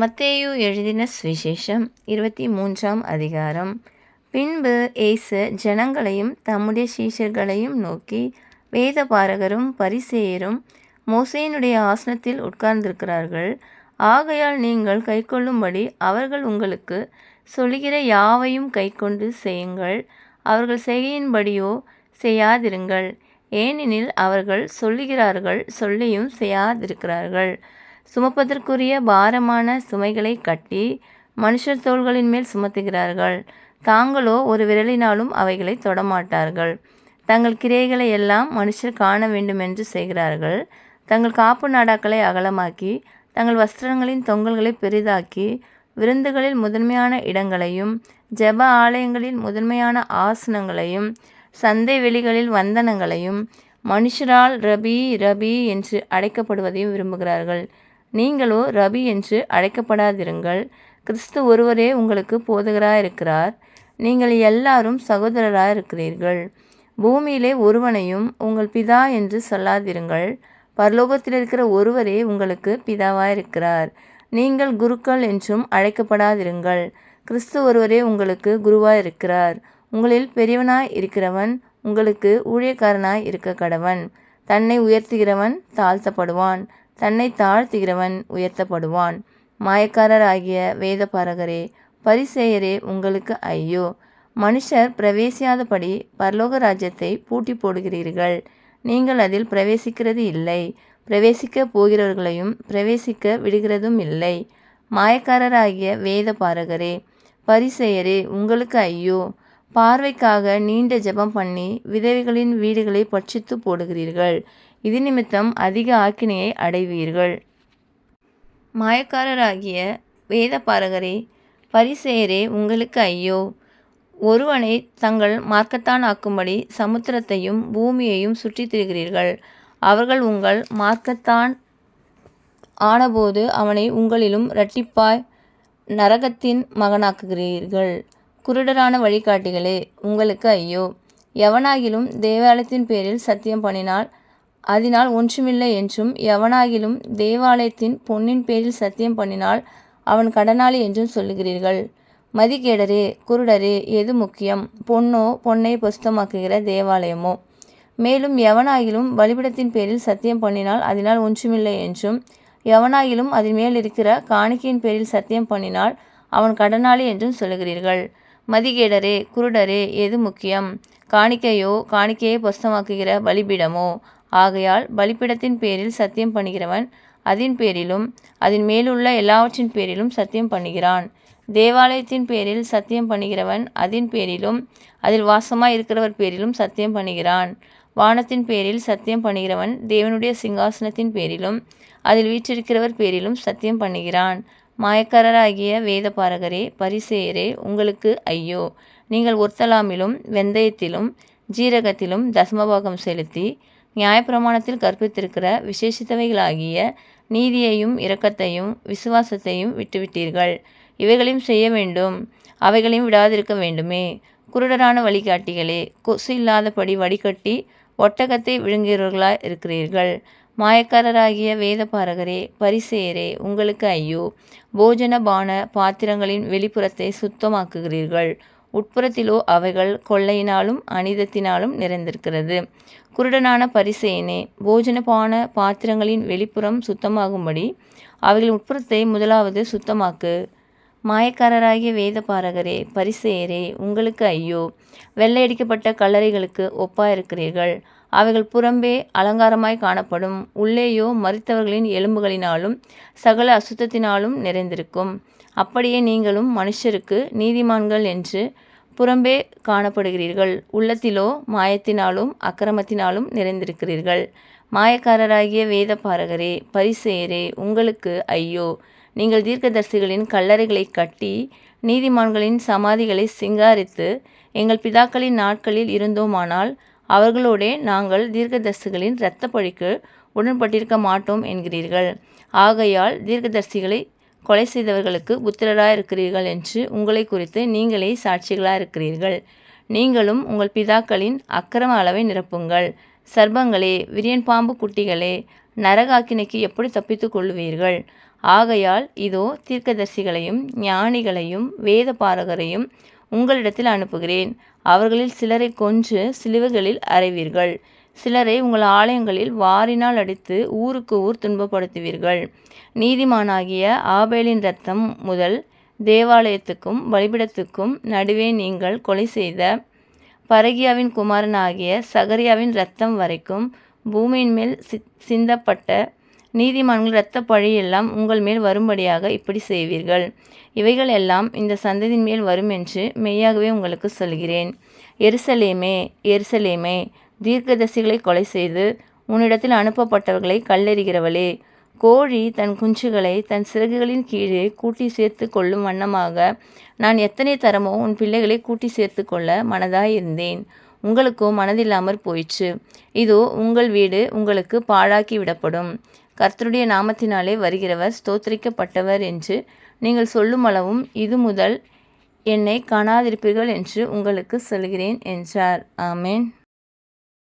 மத்தேயு எழுதின சுவிசேஷம் இருபத்தி மூன்றாம் அதிகாரம். பின்பு ஏசு ஜனங்களையும் தம்முடைய சீஷர்களையும் நோக்கி வேத பாரகரும் பரிசேயரும் மோசையினுடைய ஆசனத்தில் உட்கார்ந்திருக்கிறார்கள். ஆகையால் நீங்கள் கைக்கொள்ளும்படி அவர்கள் உங்களுக்கு சொல்லுகிற யாவையும் கைக்கொண்டு செய்யுங்கள். அவர்கள் செய்கையின்படியோ செய்யாதிருங்கள். ஏனெனில் அவர்கள் சொல்லுகிறார்கள் சொல்லியும் செய்யாதிருக்கிறார்கள். சுமப்பதற்குரிய பாரமான சுமைகளை கட்டி மனுஷர் தோள்களின் மேல் சுமத்துகிறார்கள். தாங்களோ ஒரு விரலினாலும் அவைகளை தொடமாட்டார்கள். தங்கள் கிரைகளை எல்லாம் மனுஷர் காண வேண்டுமென்று செய்கிறார்கள். தங்கள் காப்பு நாடாக்களை அகலமாக்கி தங்கள் வஸ்திரங்களின் தொங்கல்களை பெரிதாக்கி விருந்துகளில் முதன்மையான இடங்களையும் ஜெப ஆலயங்களில் முதன்மையான ஆசனங்களையும் சந்தை வெளிகளில் வந்தனங்களையும் மனுஷரால் ரபி ரபி என்று அழைக்கப்படுவதையும் விரும்புகிறார்கள். நீங்களோ ரபி என்று அழைக்கப்படாதிருங்கள். கிறிஸ்து ஒருவரே உங்களுக்கு போதகராயிருக்கிறார். நீங்கள் எல்லாரும் சகோதரராயிருக்கிறீர்கள். பூமியிலே ஒருவனையும் உங்கள் பிதா என்று சொல்லாதிருங்கள். பரலோகத்தில் இருக்கிற ஒருவரே உங்களுக்கு பிதாவாயிருக்கிறார். நீங்கள் குருக்கள் என்றும் அழைக்கப்படாதிருங்கள். கிறிஸ்து ஒருவரே உங்களுக்கு குருவாயிருக்கிறார். உங்களில் பெரியவனாய் இருக்கிறவன் உங்களுக்கு ஊழியக்காரனாய் இருக்க கடவன் தன்னை உயர்த்துகிறவன் தாழ்த்தப்படுவான். தன்னை தாழ்த்துகிறவன் உயர்த்தப்படுவான். மாயக்காரராகிய வேதபாரகரே பரிசேயரே உங்களுக்கு ஐயோ. மனுஷர் பிரவேசியாதபடி பரலோக ராஜ்யத்தை பூட்டி போடுகிறீர்கள். நீங்கள் அதில் பிரவேசிக்கிறது இல்லை. பிரவேசிக்க போகிறவர்களையும் பிரவேசிக்க விடுகிறதும் இல்லை. மாயக்காரராகிய வேத பாரகரே பரிசெயரே உங்களுக்கு ஐயோ. பார்வைக்காக நீண்ட ஜெபம் பண்ணி விதவைகளின் வீடுகளை பட்சித்து போடுகிறீர்கள். இது நிமித்தம் அதிக ஆக்கினையை அடைவீர்கள். மாயக்காரராகிய வேத பாரகரே பரிசெயரே உங்களுக்கு ஐயோ. ஒருவனை தங்கள் மார்க்கத்தான் ஆக்கும்படி சமுத்திரத்தையும் பூமியையும் சுற்றித் திரிகிறீர்கள். அவர்கள் உங்கள் மார்க்கத்தான் ஆனபோது அவனை உங்களிலும் இரட்டிப்பாய் நரகத்தின் மகனாக்குகிறீர்கள். குருடரான வழிகாட்டிகளே உங்களுக்கு ஐயோ. எவனாகிலும் தேவாலயத்தின் பேரில் சத்தியம் பண்ணினால் அதனால் ஒன்றுமில்லை என்றும் எவனாகிலும் தேவாலயத்தின் பொன்னின் பேரில் சத்தியம் பண்ணினால் அவன் கடனாளி என்றும் சொல்லுகிறீர்கள். மதிகேடரே குருடரே எது முக்கியம்? பொன்னோ பொன்னை புஸ்தமாக்குகிற தேவாலயமோ? மேலும் எவனாகிலும் பலிபிடத்தின் பேரில் சத்தியம் பண்ணினால் அதனால் ஒன்றுமில்லை என்றும் எவனாகிலும் அதன் மேல் இருக்கிற காணிக்கையின் பேரில் சத்தியம் பண்ணினால் அவன் கடனாளி என்றும் சொல்லுகிறீர்கள். மதிகேடரே குருடரே எது முக்கியம்? காணிக்கையோ காணிக்கையை பொஸ்தமாக்குகிற பலிபீடமோ? ஆகையால் பலிப்பிடத்தின் பேரில் சத்தியம் பண்ணுகிறவன் அதன் பேரிலும் அதன் மேலுள்ள எல்லாவற்றின் பேரிலும் சத்தியம் பண்ணுகிறான். தேவாலயத்தின் பேரில் சத்தியம் பண்ணுகிறவன் அதன் பேரிலும் அதில் வாசமாக இருக்கிறவர் பேரிலும் சத்தியம் பண்ணுகிறான். வானத்தின் பேரில் சத்தியம் பண்ணுகிறவன் தேவனுடைய சிங்காசனத்தின் பேரிலும் அதில் வீற்றிருக்கிறவர் பேரிலும் சத்தியம் பண்ணுகிறான். மாயக்காரராகிய வேத பாரகரே பரிசேயரே உங்களுக்கு ஐயோ. நீங்கள் ஒர்த்தலாமிலும் வெந்தயத்திலும் ஜீரகத்திலும் தசமபாகம் செலுத்தி நியாயப்பிரமாணத்தில் கற்பித்திருக்கிற விசேஷித்தவைகளாகிய நீதியையும் இரக்கத்தையும் விசுவாசத்தையும் விட்டுவிட்டீர்கள். இவைகளையும் செய்ய வேண்டும். அவைகளையும் விடாதிருக்க வேண்டுமே. குருடரான வழிகாட்டிகளே கொசு இல்லாதபடி வடிகட்டி ஒட்டகத்தை விழுங்குகிறவர்களாய் இருக்கிறீர்கள். மாயக்காரராகிய வேத பாரகரே பரிசேயரே உங்களுக்கு ஐயோ. போஜன பான பாத்திரங்களின் வெளிப்புறத்தை சுத்தமாக்குகிறீர்கள். உட்புறத்திலோ அவைகள் கொள்ளையினாலும் அனிதத்தினாலும் நிறைந்திருக்கிறது. குருடனான பரிசேயனே போஜனபான பாத்திரங்களின் வெளிப்புறம் சுத்தமாகும்படி அவைகளின் உட்புறத்தை முதலாவது சுத்தமாக்கு. மாயக்காரராகிய வேத பாரகரே பரிசேயரே உங்களுக்கு ஐயோ வெள்ளையடிக்கப்பட்ட கல்லறைகளுக்கு ஒப்பாயிருக்கிறீர்கள். அவைகள் புறம்பே அலங்காரமாய் காணப்படும். உள்ளேயோ மறித்தவர்களின் எலும்புகளினாலும் சகல அசுத்தத்தினாலும் நிறைந்திருக்கும். அப்படியே நீங்களும் மனுஷருக்கு நீதிமான்கள் என்று புறம்பே காணப்படுகிறீர்கள். உள்ளத்திலோ மாயத்தினாலும் அக்கிரமத்தினாலும் நிறைந்திருக்கிறீர்கள். மாயக்காரராகிய வேத பாரகரே பரிசெயரே உங்களுக்கு ஐயோ. நீங்கள் தீர்க்கதரிசிகளின் கல்லறைகளை கட்டி நீதிமான்களின் சமாதிகளை சிங்காரித்து எங்கள் பிதாக்களின் நாட்களில் இருந்தோமானால் அவர்களோடே நாங்கள் தீர்க்கதர்சிகளின் இரத்த பழிக்கு உடன்பட்டிருக்க மாட்டோம் என்கிறீர்கள். ஆகையால் தீர்க்கதர்சிகளை கொலை செய்தவர்களுக்கு புத்திரராயிருக்கிறீர்கள் என்று உங்களை குறித்து நீங்களே சாட்சிகளாயிருக்கிறீர்கள். நீங்களும் உங்கள் பிதாக்களின் அக்கிரம அளவை நிரப்புங்கள். சர்ப்பங்களே விரியன் பாம்பு குட்டிகளே நரகாக்கினைக்கு எப்படி தப்பித்து கொள்ளுவீர்கள் ஆகையால் இதோ தீர்க்கதர்சிகளையும் ஞானிகளையும் வேத பாரகரையும் உங்களிடத்தில் அனுப்புகிறேன். அவர்களில் சிலரை கொன்று சிலுவைகளில் அறைவீர்கள். சிலரை உங்கள் ஆலயங்களில் வாரினால் அடித்து ஊருக்கு ஊர் துன்பப்படுத்துவீர்கள். நீதிமானாகிய ஆபேலின் ரத்தம் முதல் தேவாலயத்துக்கும் பலிபீடத்துக்கும் நடுவே நீங்கள் கொலை செய்த பரகியாவின் குமாரனாகிய சகரியாவின் இரத்தம் வரைக்கும் பூமியின் மேல் சி- சிந்தப்பட்ட நீதிமான்கள் இரத்த பழியெல்லாம் உங்கள் மேல் வரும்படியாக இப்படி செய்வீர்கள். இவைகள் எல்லாம் இந்த சந்ததியின் மேல் வரும் என்று மெய்யாகவே உங்களுக்கு சொல்கிறேன். எருசலேமே எருசலேமே தீர்க்கதரிசிகளை கொலை செய்து உன்னிடத்தில் அனுப்பப்பட்டவர்களை கல்லெறிகிறவளே கோழி தன் குஞ்சுகளை தன் சிறகுகளின் கீழே கூட்டி சேர்த்து கொள்ளும் வண்ணமாக நான் எத்தனை தரமோ உன் பிள்ளைகளை கூட்டி சேர்த்து கொள்ள மனதாயிருந்தேன் உங்களுக்கோ மனதில்லாமற் போயிற்று. இதோ உங்கள் வீடு உங்களுக்கு பாழாக்கி விடப்படும். கர்த்தருடைய நாமத்தினாலே வருகிறவர் ஸ்தோத்திரிக்கப்பட்டவர் என்று நீங்கள் சொல்லும் அளவும் இது முதல் என்னை காணாதிருப்பீர்கள் என்று உங்களுக்கு சொல்கிறேன் என்றார். ஆமேன்.